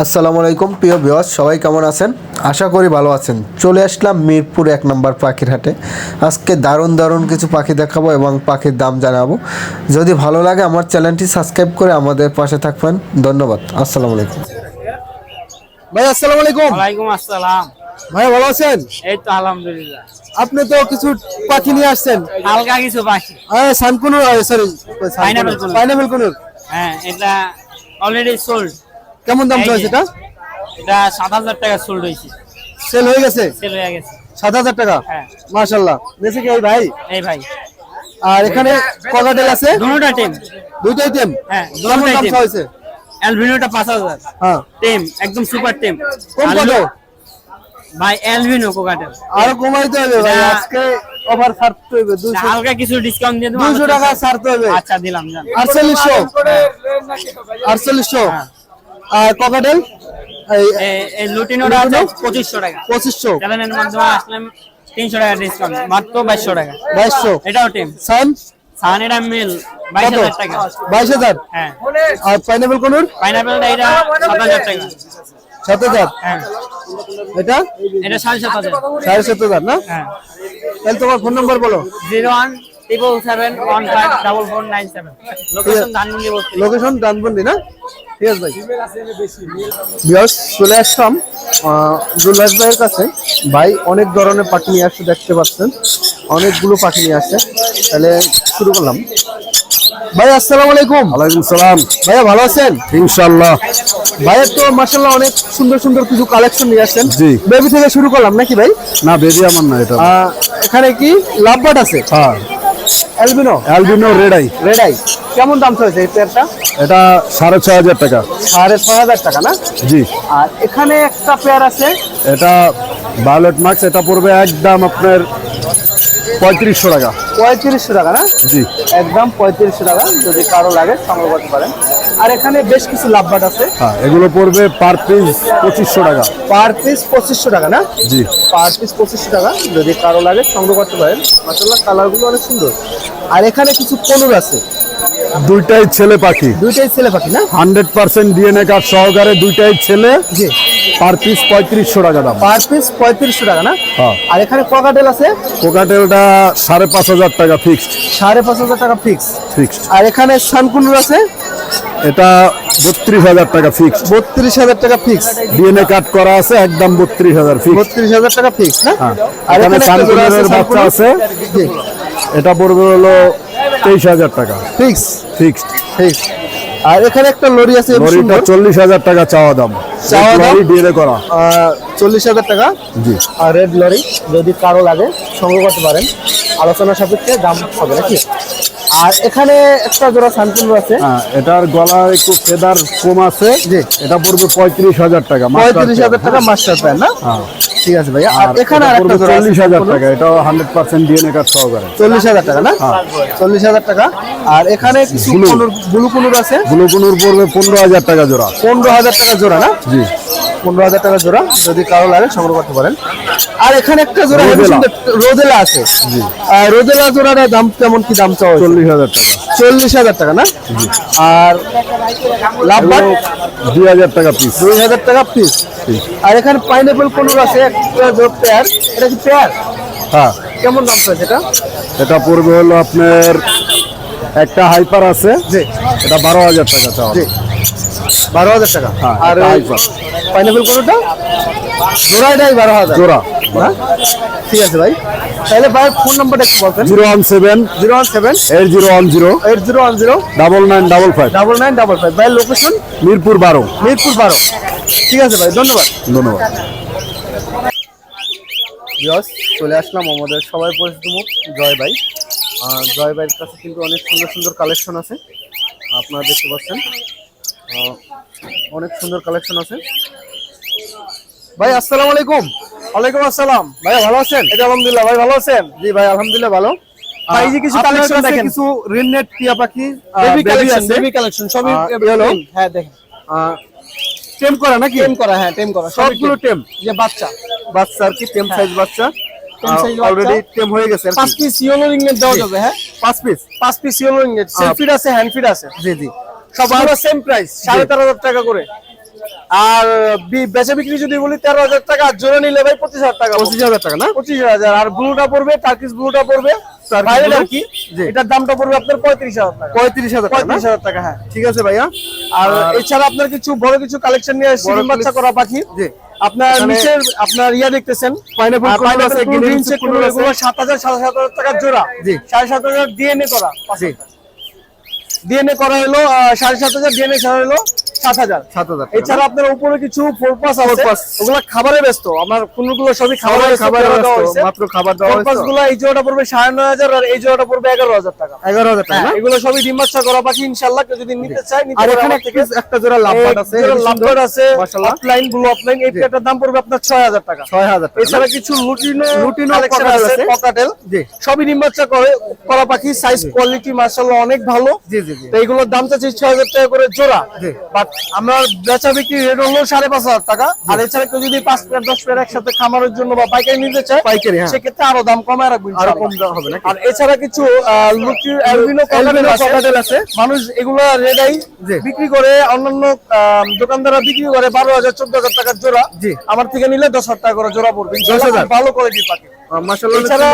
আসসালামু আলাইকুম প্রিয় ভিউয়ার্স সবাই কেমন আছেন? আশা করি ভালো আছেন। চলে আসলাম মিরপুর এক নম্বর পাখির হাটে। আজকে দারুণ দারুণ কিছু পাখি দেখাবো এবং পাখির দাম জানাব। যদি ভালো লাগে আমার চ্যানেলটি সাবস্ক্রাইব করে আমাদের পাশে থাকবেন। ধন্যবাদ। আসসালামু আলাইকুম। ভাই আসসালামু আলাইকুম। ওয়ালাইকুম আসসালাম। ভাই ভালো আছেন? এই তো আলহামদুলিল্লাহ। আপনি তো কিছু পাখি নিয়ে আসছেন। হালকা কিছু পাখি। Sun conure sorry. Pineapple conure. হ্যাঁ এটা অলরেডি সোল্ড কেমন দাম চলছে এটা? এটা সাত হাজার টাকা সোল্ড হয়েছে। সেল হয়ে গেছে? সেল হয়ে গেছে। সাত হাজার টাকা? হ্যাঁ। মাশাল্লাহ বেশি কি এই ভাই? এই ভাই। আর এখানে ককাটেল আছে? দুটোটা টিম। দুইটাই টেম? হ্যাঁ দুটোটাই দাম টিম। হয়েছে অ্যালভিনোটা পাঁচ হাজার। হ্যাঁ। টিম একদম সুপার টিম। কোন কত? ভাই অ্যালভিনো কোকাটেল আর কমাইতে হবে ভাই আজকে ওভার ছাড়তে হবে দুশো হালকা কিছু ডিসকাউন্ট দিয়ে দেবো দুশো টাকা ছাড়তে হবে। আচ্ছা দিলাম জান আটচল্লিশশো। আটচল্লিশশো। আর ককাটেল? এই লুটিনোটা আছে পঁচিশশো টাকা। পঁচিশশো? চ্যানেলের মাধ্যমে আসলাম তিনশো টাকা ডিসকাউন্ট মাত্র বাইশশো টাকা। বাইশশো? এটাও টিম সান? সাহানিরা মিল বাইশ কত হাজার টাকা। বাইশ হাজার? হ্যাঁ। আর পাইনাপেল কোনুর? পাইনাপেলটা এটা সাত হাজার টাকা। সাত হাজার? হ্যাঁ। এটা? এটা সাড়ে সাত হাজার। সাড়ে সাত হাজার না? হ্যাঁ। তাহলে তোমার ফোন নাম্বার বলো। Zero one triple seven one five double four nine seven location Dhanmondi location না? ঠিক আছে ভাই। বিয়স চলে আসলাম আহ, ভাইয়ের কাছে। ভাই অনেক ধরনের পাখি নিয়ে আসছে দেখতে পাচ্ছেন। অনেকগুলো পাখি নিয়ে আসছে। তাহলে শুরু করলাম। ভাই আসসালামু আলাইকুম। ওয়ালাইকুম সালাম। ভাইয়া ভালো আছেন? ইনশাল্লাহ ভাইয়ের তো মাসাল্লাহ অনেক সুন্দর সুন্দর কিছু কালেকশন নিয়ে আসছেন। জি। বেবি থেকে শুরু করলাম নাকি ভাই? না বেবি আমার না এটা। এখানে কি লাভবাট আছে? হ্যাঁ। Albino albino red eye red eye কেমন দাম চলছে এই পেয়ারটা এটা সাড়ে ছয় হাজার টাকা। সাড়ে ছয় হাজার টাকা না? জি। আর এখানে একটা পেয়ার আছে। এটা ভায়োলেট মার্কস এটা পড়বে একদম আপনার পঁয়ত্রিশশো টাকা। পঁয়ত্রিশশো টাকা না? জি। একদম পঁয়ত্রিশশো টাকা যদি কারও লাগে সংগ্রহ করতে পারেন। আর এখানে বেশ কিছু লাভবাট আছে। হ্যাঁ এগুলো পড়বে পার পিস পঁচিশশো টাকা। পার পিস পঁচিশশো টাকা না? জি। পার পিস পঁচিশশো টাকা যদি কারও লাগে সংগ্রহ করতে পারেন। মাসাল্লাহ কালারগুলো অনেক সুন্দর। আর এখানে কিছু কনুর আছে। দুইটাই ছেলে পাখি। দুইটাই ছেলে পাখি না? হান্ড্রেড পার্সেন্ট ডিএনএ কার্ড সহকারে দুইটাই ছেলে। জি। পার পিস পঁয়ত্রিশশো টাকা দাম। পার পিস পঁয়ত্রিশশো টাকা না? হ্যাঁ। আর এখানে ককাটেল আছে? কোকাটেলটা সাড়ে পাঁচ হাজার টাকা ফিক্সড সাড়ে পাঁচ হাজার টাকা ফিক্স ফিক্সড আর এখানে সানকুনুর আছে? এটা বত্রিশ হাজার টাকা ফিক্সড বত্রিশ হাজার টাকা ফিক্স ডিএনএ কার্ড করা আছে একদম বত্রিশ হাজার ফিক্সড বত্রিশ হাজার টাকা ফিক্স না? হ্যাঁ। আর এখানে সানকুনের বাচ্চা আছে। এটা পড়বে হলো তেইশ হাজার টাকা। ফিক্স ফিক্সড ফিক্স আর এখানে একটা লরি আছে লরিটা চল্লিশ হাজার টাকা চাওয়া দাম। চাওয়া দাম? ডিএনএ করা। চল্লিশ হাজার টাকা। জি। আর রেড লরি যদি কারও লাগে সংগ্রহ করতে পারেন। আলোচনা সাপেক্ষে দাম হবে নাকি? আর এখানে একটা জোড়া আছে। হ্যাঁ এটার গলা একটু ফেদার কম আছে। জি। এটা পড়বে পঁয়ত্রিশ হাজার টাকা পঁয়ত্রিশ হাজার টাকা মাস্টার প্যান না? হ্যাঁ। ঠিক আছে ভাইয়া। আর এখানে আর একটা জোড়া চল্লিশ হাজার টাকা এটাও হান্ড্রেড পার্সেন্ট ডিএনএ কার্ড সহকারে। চল্লিশ হাজার টাকা না? হ্যাঁ। চল্লিশ হাজার টাকা। আর এখানে কিছু Blue। কুনুর ব্লু কুনুর পড়বে পনেরো হাজার টাকা জোড়া। পনেরো হাজার টাকা জোড়া না? জি। পনেরো হাজার টাকা জোড়া যদি কারও লাগে সংগ্রহ করতে পারেন। আর এখানে একটা জোড়া রোদেলা। আছে। আর রোদেলা জোড়ার দাম কেমন কি দাম চাওয়া চল্লিশ হাজার টাকা। চল্লিশ হাজার টাকা না? আর লাভবাট দুই হাজার টাকা পিস দুই হাজার টাকা পিস আর এখানে পাইনাপেল কোনুর আছে একটা পেয়ার এটা কি পেয়ার হ্যাঁ। কেমন দাম চলছে এটা? এটা পড়বে হলো আপনার একটা হাইপার আছে। এটা বারো হাজার টাকা চাওয়া। বারো হাজার টাকা। হ্যাঁ, আর পাইনাপেল কোনুরটা জোড়াটাই বারো হাজার। জোড়া। হ্যাঁ ঠিক আছে ভাই। তাহলে ভাই ফোন নাম্বারটা একটু বলবেন zero one seven. Zero one seven. Eight zero one zero. Eight zero one zero. Double nine double five. Double nine double five. ভাই লোকেশন মিরপুর বারো। মিরপুর বারো। ঠিক আছে ভাই ধন্যবাদ। ধন্যবাদ। ইয়স চলে আসলাম আমাদের সবাই পরিচিত মুখ জয় ভাই। জয় ভাইয়ের কাছে কিন্তু অনেক সুন্দর সুন্দর কালেকশন আছে। আপনারা দেখতে পাচ্ছেন। অনেক সুন্দর কালেকশন আছে। ভাই আসসালামু আলাইকুম। ওয়ালাইকুম আসসালাম। ভাই ভালো আছেন? এটা আলহামদুলিল্লাহ ভাই ভালো আছেন? জি ভাই আলহামদুলিল্লাহ ভালো। ভাই, যে কিছু collection কাছে দেখেন। কিছু রিননেট টিয়া পাখি বেবি কালেকশন বেবি কালেকশন সবই হ্যাঁ দেখেন। টেম করা নাকি? টেম করা হ্যাঁ টেম করা সবগুলো টেম। যে বাচ্চা। বাচ্চা আর কি টেম সাইজ বাচ্চা। Tem size অলরেডি টেম হয়ে গেছে পাঁচ পিস ইয়েলো রিংনেট দেওয়া যাবে হ্যাঁ? পাঁচ পিস পাঁচ পিস ইয়েলো রিংনেট সেলফিড আছে হ্যান্ড ফিড আছে। জি জি। সবগুলো সেম প্রাইস সাড়ে তেরো হাজার টাকা করে। আর বেচা বিক্রি যদি বলি তেরো হাজার টাকা আর জোড়া নিলে ভাই পঁচিশ হাজার টাকা পঁচিশ হাজার টাকা না? পঁচিশ হাজার আর ব্লুটা পড়বে টার্কিস ব্লুটা পড়বে। Turkish বাইরের blue? আর কি? এটার দামটা পড়বে আপনার পঁয়ত্রিশ হাজার টাকা। পঁয়ত্রিশ হাজার টাকা পঁয়ত্রিশ হাজার টাকা হ্যাঁ। ঠিক আছে ভাইয়া। আর এছাড়া আপনার কিছু বড় কিছু কালেকশন নিয়ে আসছি বাচ্চা করা পাখি। জি। আপনার নিচের আপনার ইয়া দেখতেছেন। সাত হাজার সাড়ে সাত হাজার টাকার জোড়া। জি। সাড়ে সাত হাজার ডিএনএ করা জি। ডিএনএ করা হলো সাড়ে সাত হাজার ডিএনএ ছাড়া হলো। সাত হাজার। সাত হাজার এছাড়া আপনার উপরে কিছু ফোর পাস আছে ওগুলো খাবারে ব্যস্ত। আমার কোনগুলো সবই খাবারে খাবার ব্যস্ত, খাবার পেয়ারা দেওয়া হয়েছে। মাত্র খাবার দেওয়া ফোর হয়েছে। পাস তো? গুলো এই জোড়াটা পড়বে সাড়ে নয় হাজার আর এই জোড়াটা পড়বে এগারো হাজার টাকা। এগারো হাজার টাকা হ্যাঁ, এগুলো সবই ডিম করা পাখি ইনশাল্লাহ কেউ যদি নিতে চায় নিতে পারে থেকে। একটা- একটা জোড়া লাভবার্ড আছে লাভবার্ড আছে মাশাআল্লাহ। ব্লু অফলাইন এই পেয়ারটার দাম পড়বে আপনার ছয় হাজার টাকা। ছয় হাজার এছাড়া কিছু লুটিনো লুটিনো collection আছে আছে। সবই ডিম করে করা পাখি সাইজ কোয়ালিটি অনেক ভালো। জি জি জি। এইগুলোর দাম চাচ্ছি ছয় হাজার টাকা করে জোড়া। বাট আমরা বেচা বিক্রি রেট হলো সাড়ে পাঁচ হাজার টাকা আর এছাড়া কেউ যদি পাঁচ পেয়ার দশ পেয়ার একসাথে খামারের জন্য বা পাইকারি নিতে চায় পাইকারি, হ্যাঁ। সেক্ষেত্রে আরও দাম কমায় রাখব আরও কম দেওয়া হবে নাকি আর এছাড়া কিছু অ্যালবিনো আছে। মানুষ এগুলো রেডাই বিক্রি করে অন্যান্য দোকানদাররা বিক্রি করে বারো হাজার চোদ্দ হাজার টাকার জোড়া। আমার থেকে নিলে দশ হাজার টাকা করে জোড়া পড়বে? ভালো কোয়ালিটির পাখি মাসাল্লাহ এছাড়া-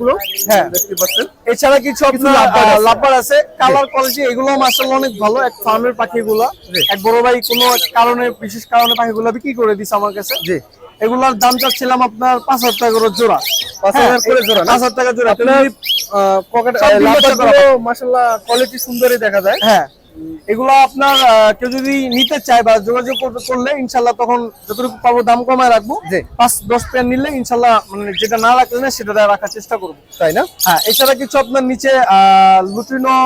গুলো হ্যাঁ। দেখতে পাচ্ছেন এছাড়া কিছু আপনার লাভবার আছে। কালার কোয়ালিটি এগুলো মাসাল্লাহ অনেক ভালো এক ফার্মের পাখিগুলো। এক বড় ভাই কোনো কারণে বিশেষ কারণে পাখিগুলো বিক্রি করে দিছে আমার কাছে? জি। এগুলোর দাম চাচ্ছিলাম আপনার পাঁচ হাজার টাকা করে জোড়া। পাঁচ হ্যাঁ, হাজার করে জোড়া পাঁচ হাজার টাকা জোড়া। আপনার পকেট সব ডিম বাচ্চা করা। লাভবারগুলো মাসাল্লাহ কোয়ালিটি সুন্দরই দেখা যায়। হ্যাঁ। এগুলো আপনার আহ, কেউ যদি নিতে চায় বা যোগাযোগ করলে ইনশাল্লাহ তখন যতটুকু পাবো দাম কমায় রাখব। পাঁচ দশ পেয়ার নিলে ইনশাল্লাহ মানে যেটা না রাখলে না সেটা রাখার চেষ্টা করব। তাই না? হ্যাঁ এছাড়া কিছু আপনার নিচে আহ, লুটিনো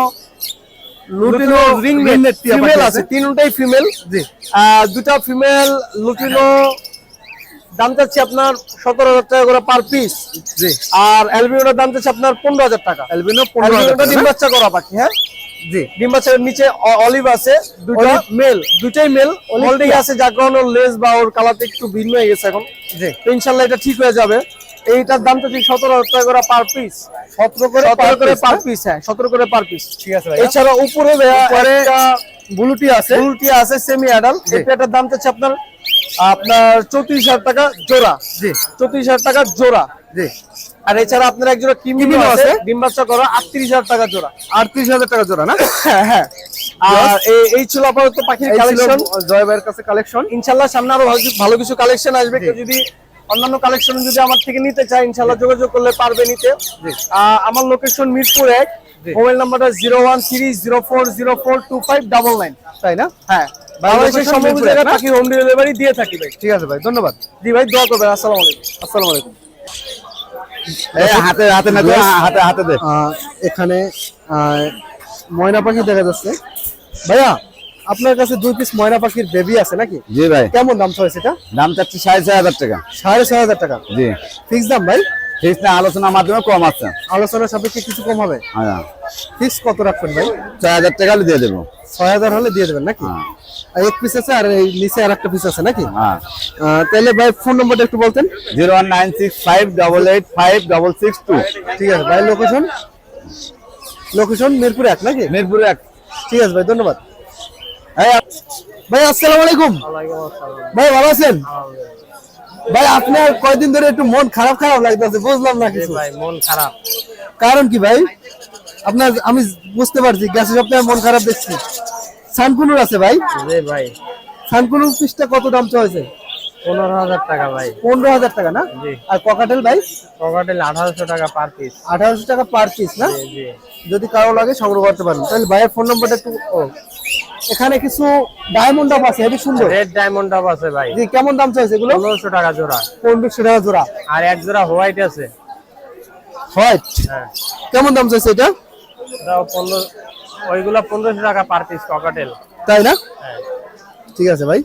লুটিনো রিং ফিমেল আছে। তিনটাই ফিমেল জি। দুটা ফিমেল লুটিনো দাম চাচ্ছে আপনার সতেরো হাজার টাকা করে পার পিস জি। আর অ্যালবিনোটার দাম চাচ্ছে আপনার পনেরো হাজার টাকা। অ্যালবিনো পনেরো হাজার ডিম? বাচ্চা করা পাখি হ্যাঁ? জি। ডিম বাচ্চার নিচে অলিভ আছে দুটো মেল দুটাই মেল অলরেডি আছে যার কারণে ওর লেজ বা ওর কালারটা একটু ভিন্ন হয়ে গেছে এখন। জি। ইনশাল্লাহ এটা ঠিক হয়ে যাবে। এইটার দাম তো সতেরো হাজার টাকা করে পার পিস সতেরো করে সতেরো করে পার পিস হ্যাঁ? সতেরো করে পার পিস ঠিক আছে এছাড়া উপরে বুলুটি আছে। আছে সেমি অ্যাডাল। দাম আপনার আপনার চৌত্রিশ হাজার টাকা জোড়া। জি। চৌত্রিশ হাজার টাকা জোড়া। জি। আর এছাড়া আপনার এক জোড়া কিমিনো আছে। ডিম বাচ্চা করা আটত্রিশ হাজার টাকা জোড়া। আটত্রিশ হাজার টাকা জোড়া না? হ্যাঁ হ্যাঁ। আর এই- ছিল আপাতত পাখির কালেকশন জয় ভাইয়ের কাছে কালেকশন ইনশাল্লাহ সামনে আরও ভালো কিছু কালেকশন আসবে। যদি অন্যান্য কালেকশন যদি আমার থেকে নিতে চায় ইনশাল্লাহ যোগাযোগ করলে পারবে নিতে। আহ, আমার লোকেশন মিরপুর এক। মোবাইল নাম্বারটা zero one three zero four zero four two five double nine তাই না? হ্যাঁ। বাংলাদেশের এক জায়গায় পাখি হোম ডেলিভারি দিয়ে থাকি ভাই। ঠিক আছে ভাই ধন্যবাদ। জি ভাই দোয়া করবেন আসসালামু আলাইকুম। আসসালামু আলাইকুম। হাতে হাতে না হাতে হাতে দে। এখানে আহ, ময়না পাখি দেখা যাচ্ছে। ভাইয়া আপনার কাছে দুই পিস ময়না পাখির বেবি আছে নাকি? জি ভাই। কেমন দাম চলেছে এটা? দাম চাচ্ছি সাড়ে ছয় হাজার টাকা। সাড়ে ছয় হাজার টাকা। জি। ফিক্স দাম ভাই? ঠিক না আলোচনার মাধ্যমে কম আছে। আলোচনার সাপেক্ষে কিছু কম হবে? হ্যাঁ। ফিক্স কত রাখবেন ভাই? ছয় হাজার টাকা হলে দিয়ে দেবো। ছয় হাজার হলে দিয়ে দেবেন নাকি? হ্যাঁ। এক পিস আছে আর এই নিচে আর একটা পিস আছে নাকি? হ্যাঁ। তাহলে ভাই ফোন নম্বরটা একটু বলতেন। Zero one nine six five double eight five double six two. ঠিক আছে ভাই লোকেশন লোকেশন মিরপুর এক নাকি? মিরপুর এক। ঠিক আছে ভাই ধন্যবাদ। ভাই আসসালামু আলাইকুম। ভাই ভালো আছেন? ভাই আপনার কয়দিন ধরে একটু মন খারাপ খারাপ লাগতেছে বুঝলাম না কিছু। ভাই মন খারাপ। কারণ কি ভাই? আপনার আমি বুঝতে পারছি গ্যাসের সপ্তাহে মন খারাপ দেখছি। সানকুনুর আছে ভাই? ভাই। সানকুনুর পিসটা কত দাম চলেছে পনেরো হাজার টাকা ভাই। পনেরো হাজার টাকা না? আর ককাটেল ভাই? পকেটেল আঠারোশো টাকা পার পিস আঠারোশো টাকা পার পিস না? যদি কারও লাগে সংগ্রহ করতে পারেন। তাহলে ভাইয়ের ফোন নাম্বারটা একটু ও। এখানে কিছু ডায়মন্ড আপ আছে হেবি সুন্দর। রেড ডায়মন্ড আপ আছে ভাই। জি কেমন দাম চাইছে এগুলো? পনেরোশো টাকা জোড়া। পনেরোশো টাকা জোড়া। আর এক জোড়া হোয়াইট আছে। হোয়াইট হ্যাঁ। কেমন দাম চাইছে এটা? পনেরো ওইগুলা পনেরোশো টাকা পার পিস ককাটেল তাই না? হ্যাঁ। ঠিক আছে ভাই।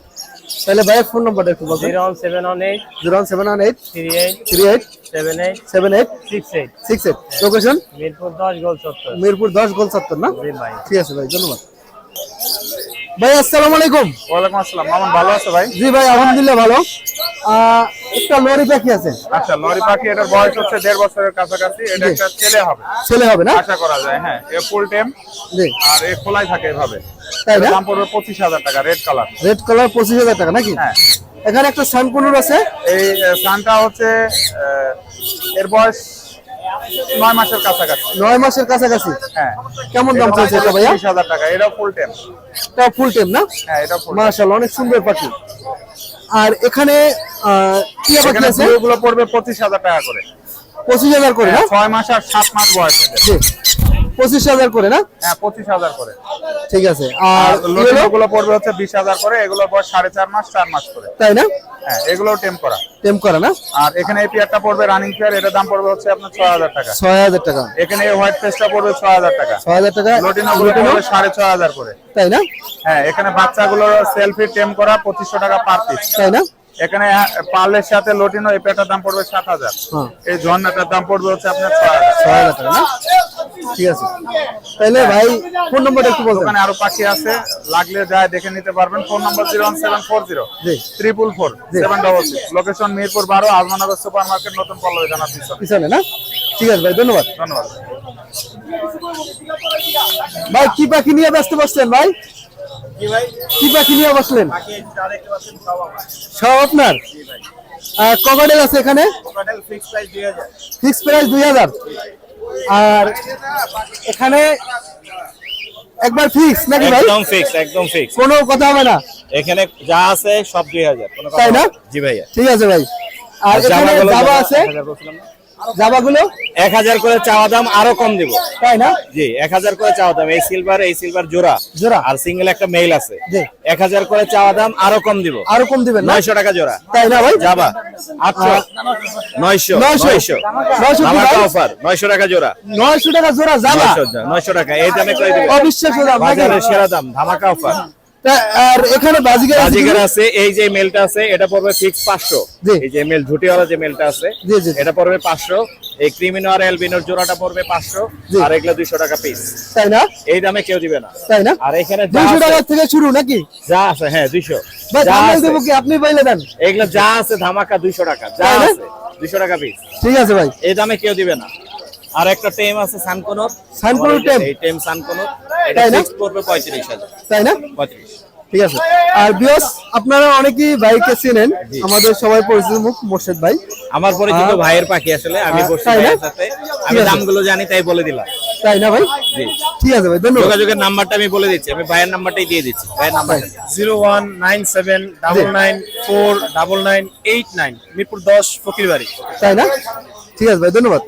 তাহলে ভাইয়ের ফোন নাম্বারটা একটু বলবেন। Zero one seven one eight zero one seven one eight three eight three eight seven eight seven eight six eight six eight. Location Mirpur দশ গোল সত্তর। মিরপুর দশ গোল সত্তর না? জি ভাই। ঠিক আছে ভাই ধন্যবাদ। ভাই আসসালামু আলাইকুম। ওয়ালাইকুম আসসালাম। মামুন ভালো আছে ভাই? জি ভাই আলহামদুলিল্লাহ ভালো। আহ, একটা লরি পাখি আছে। আচ্ছা লরি পাখি এটার বয়স হচ্ছে দেড় বছরের কাছাকাছি এটা একটা ছেলে হবে। ছেলে হবে না? আশা করা যায় হ্যাঁ এ ফুল টেম জি। আর এ খোলাই থাকে এভাবে। তাই না? দাম পড়বে পঁচিশ হাজার টাকা রেড কালার রেড কালার পঁচিশ হাজার টাকা নাকি? হ্যাঁ। এখানে একটা সানকুনুর আছে। এই সানটা হচ্ছে এর বয়স নয় মাসের কাছাকাছি। নয় মাসের কাছাকাছি। হ্যাঁ। কেমন দাম চলছে এটা ভাইয়া? হাজার টাকা এটাও ফুল টেম এটা ফুল টাইম না? হ্যাঁ এটা ফুল মাশাআল্লাহ অনেক সুন্দর পাখি। আর এখানে আহ, টিয়া পাখি আছে? গুলো পড়বে পঁচিশ হাজার টাকা করে। পঁচিশ হাজার করে না? হ্যাঁ, ছয় মাস আর সাত মাস বয়স। জি। পঁচিশ হাজার করে না? হ্যাঁ পঁচিশ হাজার করে। ঠিক আছে। আর আর কি হলো? লটিনো গুলো পড়বে হচ্ছে বিশ হাজার করে এগুলোর বয়স সাড়ে চার মাস চার মাস করে। তাই না? হ্যাঁ এগুলোও টেম করা। টেম করা না? আর এখানে এই পেয়ারটা পড়বে রানিং পেয়ার এটার দাম পড়বে হচ্ছে আপনার ছয় হাজার টাকা। ছয় হাজার টাকা। এখানে এই হোয়াইট পড়বে ছয় হাজার টাকা। ছয় হাজার টাকা লটিনো গুলো পড়বে সাড়ে ছয় হাজার করে। তাই না? হ্যাঁ এখানে সেলফি টেম করা পঁচিশশো টাকা পার পিস তাই না? এখানে পার্লের সাথে লটিনো এই দাম পড়বে সাত হাজার। হ্যাঁ। এই ঝর্ণাটার দাম পড়বে হচ্ছে আপনার ছয় হাজার। ছয় হাজার টাকা না? ঠিক আছে। তাহলে ভাই ফোন নম্বরটা একটু বলবেন। আরও পাখি আছে লাগলে যায় দেখে নিতে পারবেন। Phone number zero one seven four zero. জি। Triple four seven double six. Location Mirpur বারো আজমানগর সুপার মার্কেট নতুন পল্লবী জানার পিছনে। পিছনে না? ঠিক আছে ভাই ধন্যবাদ। ধন্যবাদ। ভাই কি পাখি নিয়ে ব্যস্ত বসছেন ভাই? কি পাখি নিয়ে বসলেন? সব আপনার? কভারেল আছে এখানে? ফিক্স প্রাইস দুই হাজার। আর এখানে একবার ফিক্স নাকি ভাই? একদম ফিক্স একদম ফিক্স কোনো কথা হবে না। এখানে যা আছে সব দুই হাজার কোনো কথা তাই না? জি ভাইয়া। ঠিক আছে ভাই। আর এখানে জামা- আছে? জাবাগুলো এক হাজার করে চাওয়া দাম আরও কম দিব। তাই না? জি এক হাজার করে চাওয়া দাম। এই সিলভার এই সিলভার জোড়া। জোড়া। আর সিঙ্গেল একটা মেল আছে। জি। এক হাজার করে চাওয়া দাম আরও কম দিব। আরও কম দিবেন নয়শো টাকা জোড়া। তাই না ভাই? যাবা আটশো নয়শো। নয়শো। নয়শো। নয়শো অফার নয়শো টাকা জোড়া। নয়শো টাকা জোড়া যাবা নয়শো টাকা। এই দামে করে দিবে অবিশ্বাস্য দাম বাজারের সেরা দাম ধামাকা অফার আর এখানে বাজিকার বাজিকার আছে এই যে মেলটা আছে এটা পড়বে ফিক্স পাঁচশো। জি। এই যে মেল ঝুটিওয়ালা যে মেলটা আছে জি, জি। এটা পড়বে পাঁচশো। এই ক্রিমিনো আর এলবিনোর জোড়াটা পড়বে পাঁচশো জি। আর এগুলো দুইশো টাকা পিস তাই না? এই দামে কেউ দিবে না। তাই না? আর এখানে টাকা থেকে শুরু নাকি? যা আছে হ্যাঁ ভাই কি? আপনি পাইলে দেন। এগুলো যা আছে ধামাকা দুইশো টাকা। যা আছে দুইশো টাকা পিস ঠিক আছে ভাই। এই দামে কেউ দিবে না। আর একটা টেম আছে সানকোনর। সানকোনর টেম? এই টেম সানকোনর। এটা তাই না? পড়বে পঁয়ত্রিশ হাজার। তাই না? পঁয়ত্রিশ। ঠিক আছে। আর বিয়স আপনারা অনেকেই ভাইকে চেনেন। আমাদের সবাই পরিচিত মুখ মোর্শেদ ভাই। আমার পরিচিত আহ, ভাইয়ের পাখি আসলে আমি সাথে। আমি ঠিক দামগুলো জানি তাই বলে দিলাম। তাই না ভাই? ঠিক আছে ভাই ধন্যবাদ। যোগাযোগের নাম্বারটা আমি বলে দিচ্ছি আমি ভাইয়ের নাম্বারটাই দিয়ে দিচ্ছি। ভাইয়ের number zero one nine seven double nine four double nine eight nine Mirpur দশ ফকিরবাড়ি। তাই না? ঠিক আছে ভাই ধন্যবাদ।